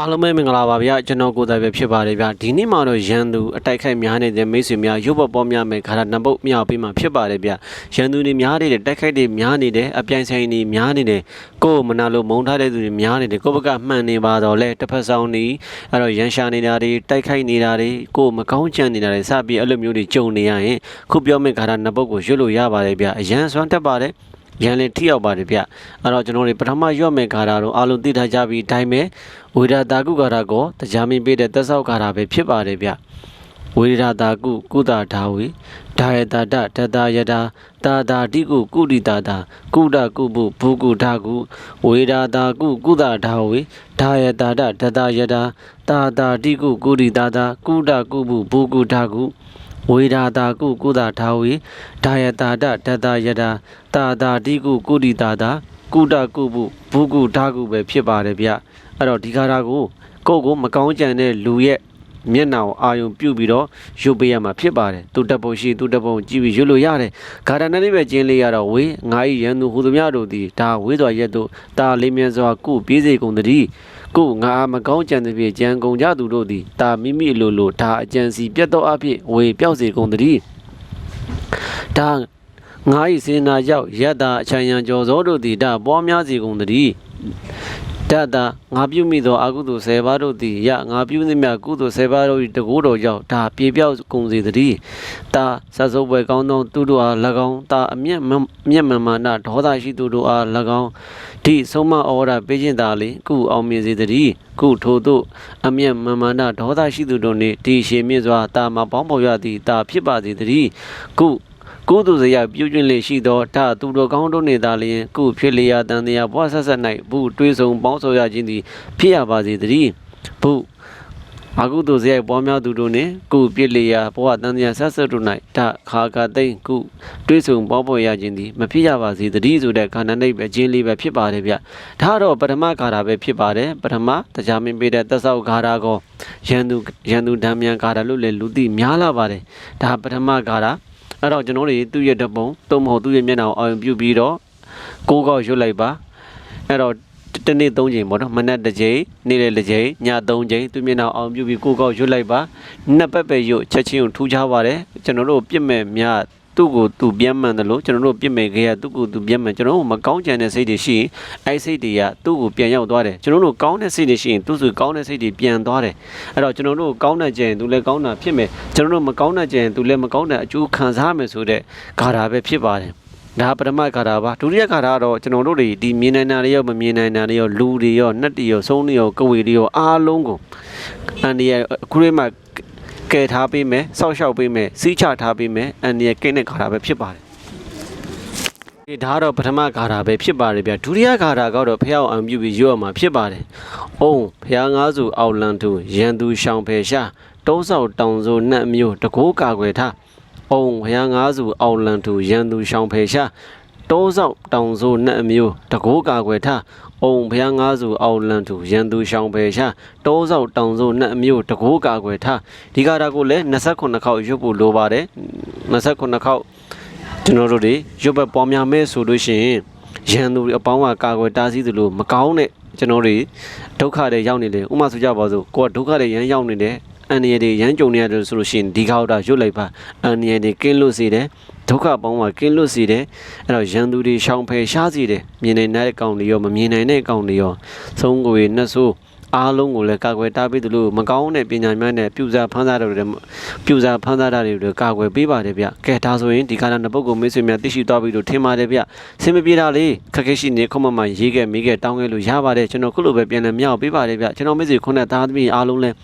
အားလုံးပဲမင်္ဂလာပါဗျာကျွန်တော်ကိုယ်တိုင်ပဲဖြစ်ပါတယ်ဗျာဒီနေ့မှာတော့ရန်သူအတိုက်ခိုက်များနေတဲ့မိတ်ဆွေများရုပ်ပေါ်ပေါ်များမယ်ခါရနံပုတ်မြောက်ပေးမှာဖြစ်ပါတယ်ဗျာရန်သူတွေများနေတယ်တိုက်ခိုက်တွေများနေတယ်အပြိုင်ဆိုင်တွေများနေတယ်ကိုယ်မနာလို့မုန်းထားတဲ့သူတွေများနေတယ်ကိုယ့်ဘက်ကမှန်နေပါတော့လဲတစ်ဖက်ဆောင်နေအဲ့တော့ရန်ရှာနေတာတွေတိုက်ခိုက်နေတာတွေကိုယ်မကောင်းချမ်းနေတာတွေစပြီးအဲ့လိုမျိုးတွေကြုံနေရရင်ခုပြောမယ့်ခါရနံပုတ်ကိုရွတ်လို့ရပါတယ်ဗျာအရန်စွမ်းတက်ပါတယ် ရန်လင်ထိရောက်ပါတယ်ဗျအဲ့တော့ကျွန်တော်တို့ပထမရွတ်မဲ့ဂါထာတော့အားလုံးသိထားကြပြီးအတိုင်းပဲဝေဒတာကုဂါထာကိုတရားမင်းပေးတဲ့သက်ဆောက်ဂါထာပဲဖြစ်ပါတယ်ဗျဝေဒတာကုကုသဓာဝေဒါယတာတတတယတာတာတာတိကုကုတိတာတာကုဒကုပုဘူကုဓာကုဝေဒတာကုကုသဓာဝေဒါယတာတတတယတာတာတာတိကုကုတိတာတာကုဒကုပုဘူကုဓာကု ဝေဒာတာကုကုသထာဝေဒါယတာတတတယတာတာတာတိကုကုတိတာတာကုတကုပုဘူကုဓာကုပဲဖြစ်ပါတယ်ဗျအဲ့တော့ဒီခါတာကိုကိုယ့်ကိုမကောင်းကြံတဲ့လူရဲ့မျက်နှာကိုအာယုံပြုတ်ပြီးတော့ရုပ်ပေးရမှာဖြစ်ပါတယ်သူတက်ဖို့ရှိသူတက်ဖို့ကြည့်ပြီးရုပ်လို့ရတယ်ဂါရဏနဲ့ပဲကျင်းလေးရတော့ဝေငါဤရန်သူဟူသည်များတို့သည်ဒါဝေးစွာရက်တို့တာလေးမြန်းစွာကုပြေးစေကုန်တည်း ကိုငါမကောင်းကြံသည်ဖြင့်ကြံကုန်ကြသူတို့သည်တာမိမိလိုလိုဒါအကြံစီပြတ်တော့အဖြစ်ဝေပြောက်စေကုန်တည်းဒါငါဤစေနာရောက်ယတ္တာအချမ်းရန်ကြော်စောတို့သည်ဒါပွားများစေကုန်တည်း တတငါပြုမိသောအကုသိုလ်၁၀ပါးတို့သည်ယငါပြုသည်မြကုသိုလ်၁၀ပါးတို့၏တကူတော်ကြောင့်ဒါပြေပြောက်ကုန်စေတည်းတာဆက်စုပ်ပွဲကောင်းသောသူတို့အား၎င်းတာအမျက်မမျက်မှန်မာနဒေါသရှိသူတို့အား၎င်းဒီဆုံးမဩဝါဒပေးခြင်းသာလေကုအောင်မြင်စေတည်းကုထို့သို့အမျက်မှန်မာနဒေါသရှိသူတို့နှင့်ဒီရှင်မြင့်စွာတာမပေါင်းပေါ်ရသည်တာဖြစ်ပါစေတည်းကု ကုသိုလ်စရာပြုကျွင်းလေရှိသောဓာသူတော်ကောင်းတို့နေသာလျင်ကုဖြစ်လျာတန်တရားဘဝဆက်ဆက်၌ဘူးတွေးဆုံပေါင်းဆော်ရခြင်းသည်ဖြစ်ရပါစေတည်းဘုအကုသိုလ်စရိုက်ပွားများသူတို့နှင့်ကုပြစ်လျာဘဝတန်တရားဆက်ဆက်တို့၌ဓာခါကသိမ့်ကုတွေးဆုံပေါင်းပေါ်ရခြင်းသည်မဖြစ်ရပါစေတည်းဆိုတဲ့ခန္ဓာနိဗ္ဗာန်ခြင်းလေးပဲဖြစ်ပါတယ်ဗျဒါတော့ပထမဂါထာပဲဖြစ်ပါတယ်ပထမတရားမင်းပေးတဲ့သက်ဆောက်ဂါထာကိုရန်သူရန်သူဓာမြန်ဂါထာလို့လည်းလူသိများလာပါတယ်ဒါပထမဂါထာ အဲ့တော့ကျွန်တော်တို့သူ့ရဲ့ဓပုံသို့မဟုတ်သူ့ရဲ့မျက်နှာကိုအာရုံပြုပြီးတော့ကိုးကောက်ရွတ်လိုက်ပါအဲ့တော့တနေ့၃ချိန်ပေါ့နော်မနက်တစ်ချိန်နေ့လည်းတစ်ချိန်ည၃ချိန်သူ့မျက်နှာကိုအာရုံပြုပြီးကိုးကောက်ရွတ်လိုက်ပါနှစ်ပတ်ပဲရွတ်ချက်ချင်းကိုထူးခြားပါတယ်ကျွန်တော်တို့ပြစ်မဲ့များ သူ့ကိုသူပြန်မှန်တယ်လို့ကျွန်တော်တို့ပြစ်မဲ့ခေရသူ့ကိုသူပြန်မှန်ကျွန်တော်တို့မကောင်းကြံတဲ့စိတ်တွေရှိရင်အဲ့စိတ်တွေကသူ့ကိုပြန်ရောက်သွားတယ်ကျွန်တော်တို့ကောင်းတဲ့စိတ်တွေရှိရင်သူ့ဆိုကောင်းတဲ့စိတ်တွေပြန်သွားတယ်အဲ့တော့ကျွန်တော်တို့ကောင်းတဲ့ကြရင်သူလည်းကောင်းတာဖြစ်မယ်ကျွန်တော်တို့မကောင်းတဲ့ကြရင်သူလည်းမကောင်းတဲ့အကျိုးခံစားမယ်ဆိုတဲ့ဂါထာပဲဖြစ်ပါတယ်ဒါပထမဂါထာပါဒုတိယဂါထာကတော့ကျွန်တော်တို့တွေဒီမြင်နိုင်တာတွေရောမမြင်နိုင်တာတွေရောလူတွေရောနတ်တွေရောဆုံးတွေရောကဝေတွေရောအားလုံးကိုအန်ဒီရဲ့အခုလေးမှ ကယ်ထားပေးမယ်စောက်ရှောက်ပေးမယ်စီးချထားပေးမယ်အန်ဒီရဲ့ကိန်းတဲ့ဂါထာပဲဖြစ်ပါတယ်ဒီဒါကတော့ပထမဂါထာပဲဖြစ်ပါတယ်ဗျဒုတိယဂါထာကတော့ဖះအောင်အံပြုပြီးရွတ်ရမှာဖြစ်ပါတယ်။အုံဖះငါးစုအောက်လန်သူရန်သူရှောင်ဖယ်ရှာတုံးဆောက်တောင်စုနှက်မျိုးတကိုးကာကွယ်ထား။အုံဖះငါးစုအောက်လန်သူရန်သူရှောင်ဖယ်ရှာ တုံးဆောက်တောင်စုနှက်မျိုးတကိုးကာကွယ်ထား။အုံဖះငါးစုအောက်လန်သူရန်သူရှောင်ဖယ်ရှာတုံးဆောက်တောင်စုနှက်မျိုးတကိုးကာကွယ်ထားဒီဂါထာကိုလည်း28ခေါက်ရွတ်ဖို့လိုပါတယ်28ခေါက်ကျွန်တော်တို့တွေရုပ်ဘက်ပေါ်များမဲ့ဆိုလို့ရှိရင်ရန်သူတွေအပေါင်းကကာကွယ်တားဆီးသလိုမကောင်းတဲ့ကျွန်တော်တွေဒုက္ခတွေရောက်နေတယ်ဥပမာဆိုကြပါစို့ကိုကဒုက္ခတွေရမ်းရောက်နေတယ် အန္တရာယ်တွေရမ်းကြုံနေရတယ်ဆိုလို့ရှိရင်ဒီခေါက်တာရွတ်လိုက်ပါအန္တရာယ်တွေကင်းလွတ်စေတယ်ဒုက္ခပေါင်းကကင်းလွတ်စေတယ်အဲ့တော့ရန်သူတွေရှောင်ဖယ်ရှားစေတယ်မြင်နိုင်တဲ့အကောင်တွေရောမမြင်နိုင်တဲ့အကောင်တွေရောသုံးကိုယ်နဲ့ဆိုးအားလုံးကိုလည်းကာကွယ်တားပေးသလိုမကောင်းတဲ့ပညာများနဲ့ပြုစားဖန်စားတွေပြုစားဖန်စားတာတွေကာကွယ်ပေးပါတယ်ဗျကဲဒါဆိုရင်ဒီကာလနှစ်ပုဂ္ဂိုလ်မိတ်ဆွေများသိရှိသွားပြီလို့ထင်ပါတယ်ဗျဆင်မပြေတာလေးခက်ခဲရှိနေခုမှမှရေးခဲ့မိခဲ့တောင်းခဲ့လို့ရပါတယ်ကျွန်တော်ခုလိုပဲပြန်လည်မြောက်ပေးပါတယ်ဗျကျွန်တော်မိတ်ဆွေခုနဲ့သားသမီးအားလုံးလည်း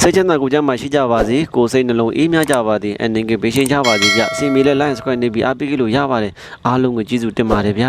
စိတ်ချမ်းသာကိုယ်ကျမ်းမှာရှိကြပါစေကိုယ်စိတ်နှလုံးအေးမြကြပါစေအနေငယ်ပေးရှင်းကြပါစေဗျအစီအမီလဲ line subscribe နေပြီးအားပေးကြလို့ရပါတယ်အားလုံးကိုကျေးဇူးတင်ပါတယ်ဗျ